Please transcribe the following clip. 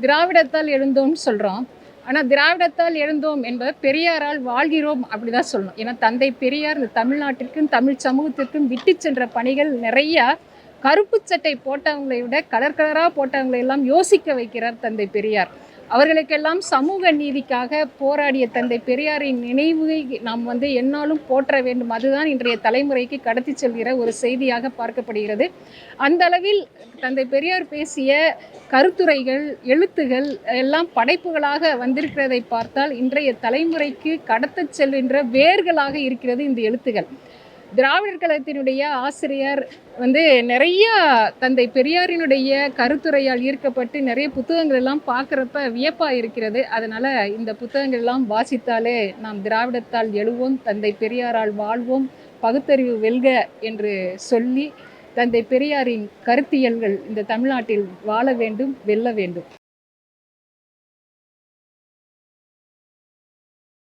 திராவிடத்தால் எழுந்தோம்னு சொல்கிறோம் ஆனால் திராவிடத்தால் எழுந்தோம் என்பது பெரியாரால் வாழ்கிறோம் அப்படிதான் சொல்லணும். ஏன்னா தந்தை பெரியார் இந்த தமிழ்நாட்டிற்கும் தமிழ் சமூகத்திற்கும் விட்டு சென்ற பணிகள் நிறையா கருப்பு சட்டை போட்டவங்களை விட கலர் கலராக போட்டவங்களை எல்லாம் யோசிக்க வைக்கிறார் தந்தை பெரியார். அவர்களுக்கெல்லாம் சமூக நீதிக்காக போராடிய தந்தை பெரியாரின் நினைவை நாம் வந்து என்னாலும் போற்ற வேண்டும். அதுதான் இன்றைய தலைமுறைக்கு கடத்தி செல்கிற ஒரு செய்தியாக பார்க்கப்படுகிறது. அந்த அளவில் தந்தை பெரியார் பேசிய கருத்துரைகள் எழுத்துகள் எல்லாம் படைப்புகளாக வந்திருக்கிறதை பார்த்தால் இன்றைய தலைமுறைக்கு கடத்த செல்கின்ற வேர்களாக இருக்கிறது இந்த எழுத்துகள். திராவிடர் கழகத்தினுடைய ஆசிரியர் வந்து நிறைய தந்தை பெரியாரினுடைய கருத்துரையால் ஈர்க்கப்பட்டு நிறைய புத்தகங்கள் எல்லாம் பார்க்குறப்ப வியப்பாக இருக்கிறது. அதனால் இந்த புத்தகங்கள் எல்லாம் வாசித்தாலே நாம் திராவிடத்தால் எழுவோம் தந்தை பெரியாரால் வாழ்வோம் பகுத்தறிவு வெல்க என்று சொல்லி தந்தை பெரியாரின் கருத்தியல்கள் இந்த தமிழ்நாட்டில் வாழ வேண்டும் வெல்ல வேண்டும்.